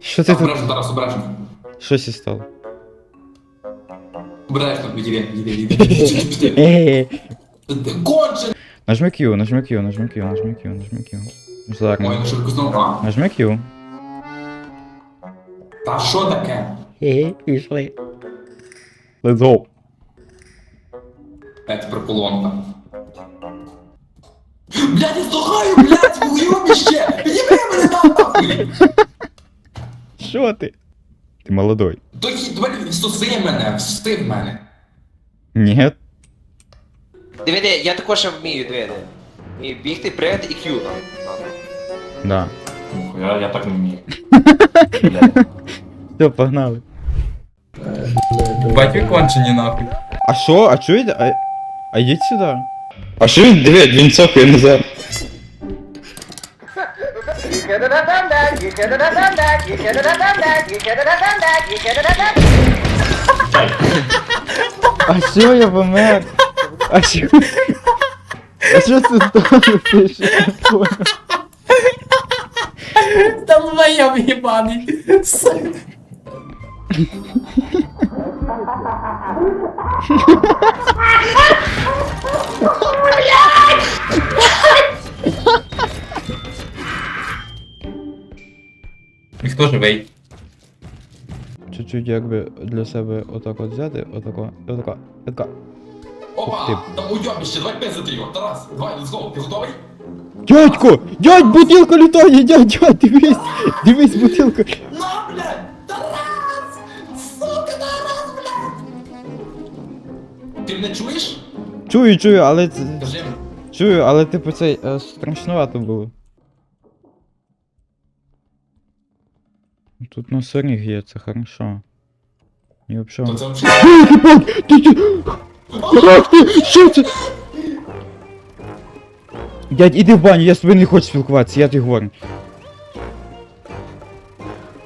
Що ти тут? Обережно, Тарас, обережно. Щось і стало. Обережно, відійди, відійди. Ей. Ти Конче! Нажми Q, нажми Q, нажми Q, нажми Q, нажми Q. Ой, Зараз. ну швидко знову. А, Нажми Q. Та що таке? Ей, пішли. Let's go. Е, тепер колонка. Блядь, я здохаю, блядь, в уйобище! Підійми мене там, нахуй! Що ти? Ти молодой. То й- давай всуси мене, всуси в мене. Ні. Диви, я також вмію, диви. Вмію бігти, пригати і Q. Да. Я, я так не вмію. Все, погнали. Бать ви кончені, нахуй. А що? А чуєте? А, а йдіть сюди. А що він? Диви, він цокає назад. А що я помер? А що? А що це сталося? Я ще не понял. Долбоєб єбаний. І хто живий? Чуть-чуть якби для себе отак от взяти, отако, отако, отако. Опа, там уйобище, давай пизати його, Тарас, давай, let's go, ти готовий? Дядько! Дядь, бутилка літає, дядь, дядь, дивись! Дивись, бутилка! На, блядь! Ти мене чуєш? Чую, чую, але це- Кажи, чую, але типу цей е, страшнувато було. Тут носоріг є, це хорошо. І то взагалі. це взагалі... Ти ти! Ах ти! Що це? Дядь, іди в баню, я з тобою не хочу спілкуватися, я тобі говорю.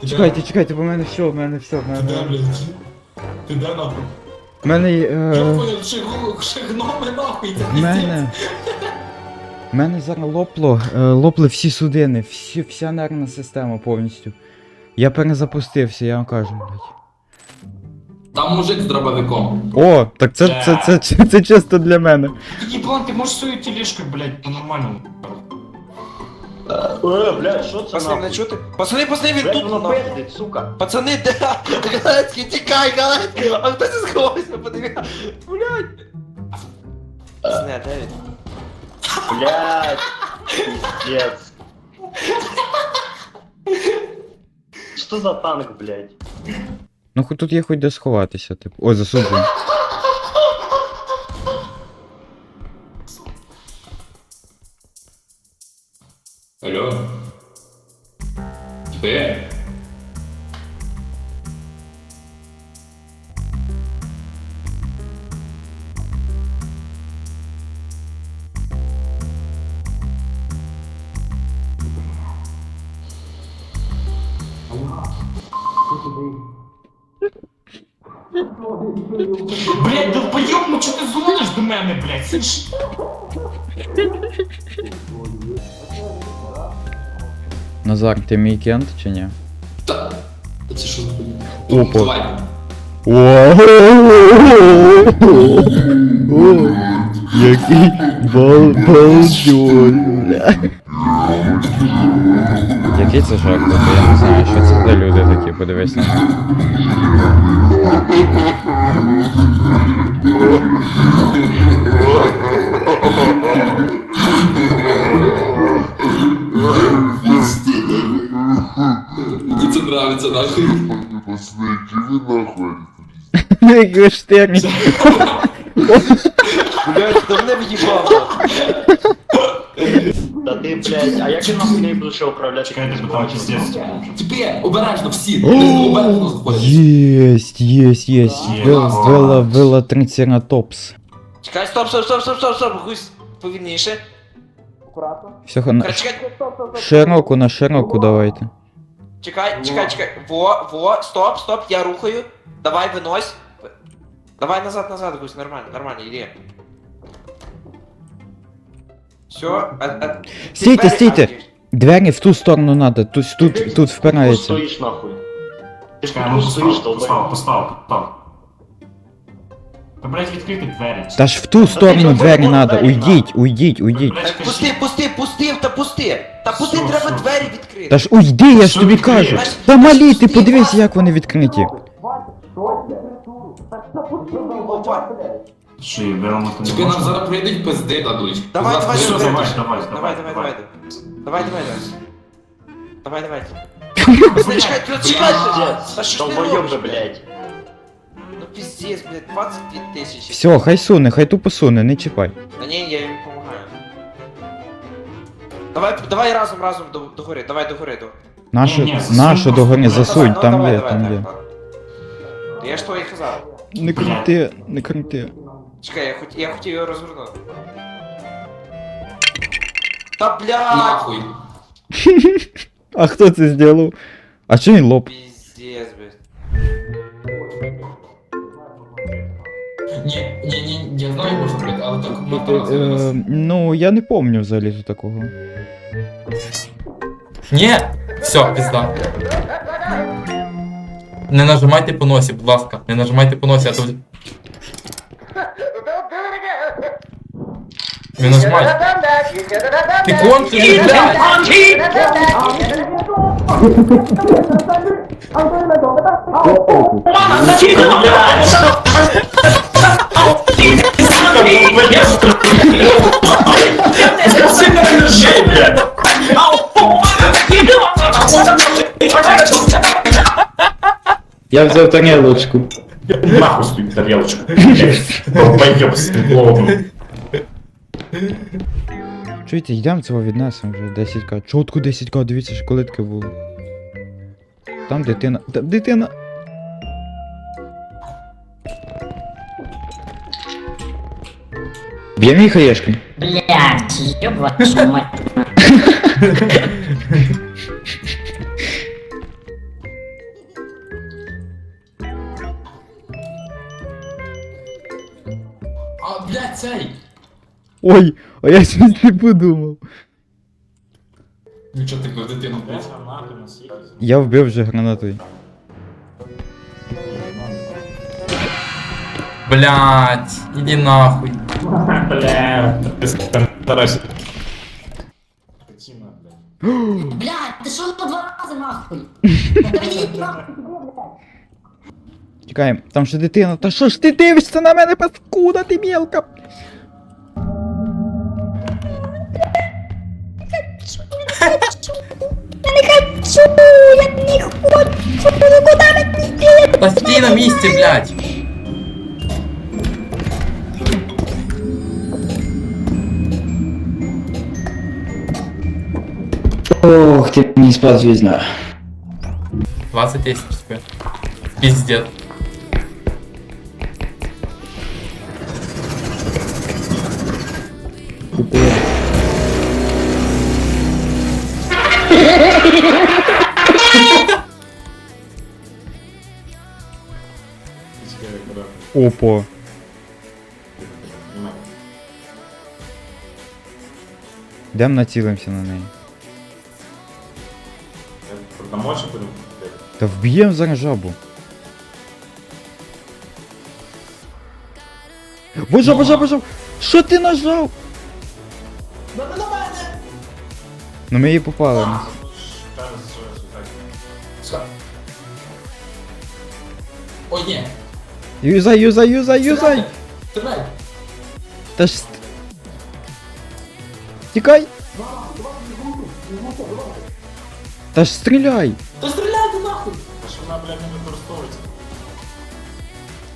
Чекайте, чекайте, бо в мене все, в мене все, в Ти де, мене. блядь? Ти де, нахуй? В мене. Е... понял, ще гу- ще гноми, нахуй, це В мене. В мене зараз лопло, е, лопли всі судини, всі, вся нервна система повністю. Я перезапустився, я вам кажу, блядь. Там мужик з дробовиком. О, так це, це, це, це, це чисто для мене. Єблан, ти можеш свою тележку, блядь, по-нормальному. Е, блядь, що це Пацани, нахуй? чути? Пацани, пацани, він Блядь, тут, воно нахуй. пиздить, сука. Пацани, де? Галецький, тікай, Галецький! А хто це сховався? Подиви. Блядь. Не, де він? Блядь. Пиздец. Що за танк, блядь? Ну хоч тут є хоч де сховатися, типу. Ой, засуджую. Блядь, долбоєб, ну чого ти дзвониш до мене, блядь? Це ж... Назар, ти мій кент чи ні? Та... Та Це що? Опа. Давай. Який балдеж, бля. Який це жах, тобто я не знаю, що це за люди такі, подивись на них. Мені це нравиться, нахуй. Який штерні. Блядь, хто мене в'їбав? Та ти, блядь, а як ти нахуй не будеш ще управляти? Чекайте, бо там пиздец. Тебе, обережно всі. Обережно заходять. Єсть, єсть, єсть. Вела, вела, вела трицератопс. Чекай, стоп, стоп, стоп, стоп, стоп, стоп, гусь, повільніше. Все, на... Чекай, чекай, стоп, стоп, стоп. широку на широку давайте. Чекай, чекай, чекай. Во, во, стоп, стоп, я рухаю. Давай, винось. Давай назад, назад, гусь, нормально, нормально, іди. Все, а, а... Стійте, тепер- стійте. а, Двері в ту сторону надо, тут, тут, тут Ты впирається. стоишь нахуй. Ты ж Чекай, тут ну стоишь, постав, постав, долбоёб. постав, постав. Та, блядь, відкрити двері. Та ж в ту сторону чого двері вон надо, двері уйдіть, уйдіть, уйдіть. Блядь, Та скажи. Пусти, пусти, пусти, та пусти! Та пусти, Що, треба що? двері відкрити. Та ж уйди, я ж Що тобі відкриєш? кажу. Та малі, ти подивись, як вони відкриті. Чи Велома то не нам можна? зараз прийдуть пизди дадуть. Давай, Зараз давай, Що, пизди. давай, давай, Давай, давай, давай. Давай, давай, давай. Давай, давай. Блядь, чекай, чекай, чекай, блядь. А что. Ну пиздец, блядь, 25 тысяч. Все, хай суне, хай тупо суне, не чіпай. Да не, я ему помогаю. Давай, давай разом, разом до, до гори, давай до гори, до. Нашу, ну, Ні, ні, засунь ну, засунь, там є, там є. Я ж то і. Не крути, не крути. Чекай, я, хот... я хотів його розвернути. Та блядь! Нахуй. А хто це зробив? А що він лоб? Пиздец, блядь. Ні, ні, ні, я знаю, можна робити, але так Е, мотор е, ну, я не помню взагалі такого. Ні! Все, пізда. Не нажимайте по носі, будь ласка. Не нажимайте по носі, а то. Минус мать. Ты кон, ты же Я взял тарелочку. Нахуй свою тарелочку. Поем с лобом. Чуєте, йдемо цього віднесемо вже 10к. Чотку 10к, дивіться, ж коли таке. Там дитина. Там дитина. Б'єм її хаєшки. Блять, ёб вашу мать. А, блядь, цей! Ой, а я щось не подумав. Нічого ти в дитину, блядь. Я вбив вже гранатою. Блять, іди нахуй. Бля, ти там старайся. Блять, ти що по два рази нахуй? Чекаємо, там ще дитина. Та що ж ти дивишся на мене, паскуда, ти мелка? Я не хочу, я не хочу, ну куди ви йдете? Та стій на місці, блять. Ох, ты не спас звезда. 20 тисяч тебе. Пиздец. Опа. Йдемо націлимося на неї. Продамо чи будемо? Та вб'єм зараз жабу. Боже, боже, боже! Що ти нажав? Ну ми її попали. Ой, ні. Юзай, юзай, юзай, юзай! Стріляй! Та ж... Тікай! Та ж стріляй! Та стріляйте нахуй! Що вона, блядь, не використовується?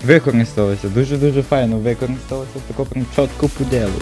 Використалося, дуже-дуже файно використалося, тако прям чітко по делу.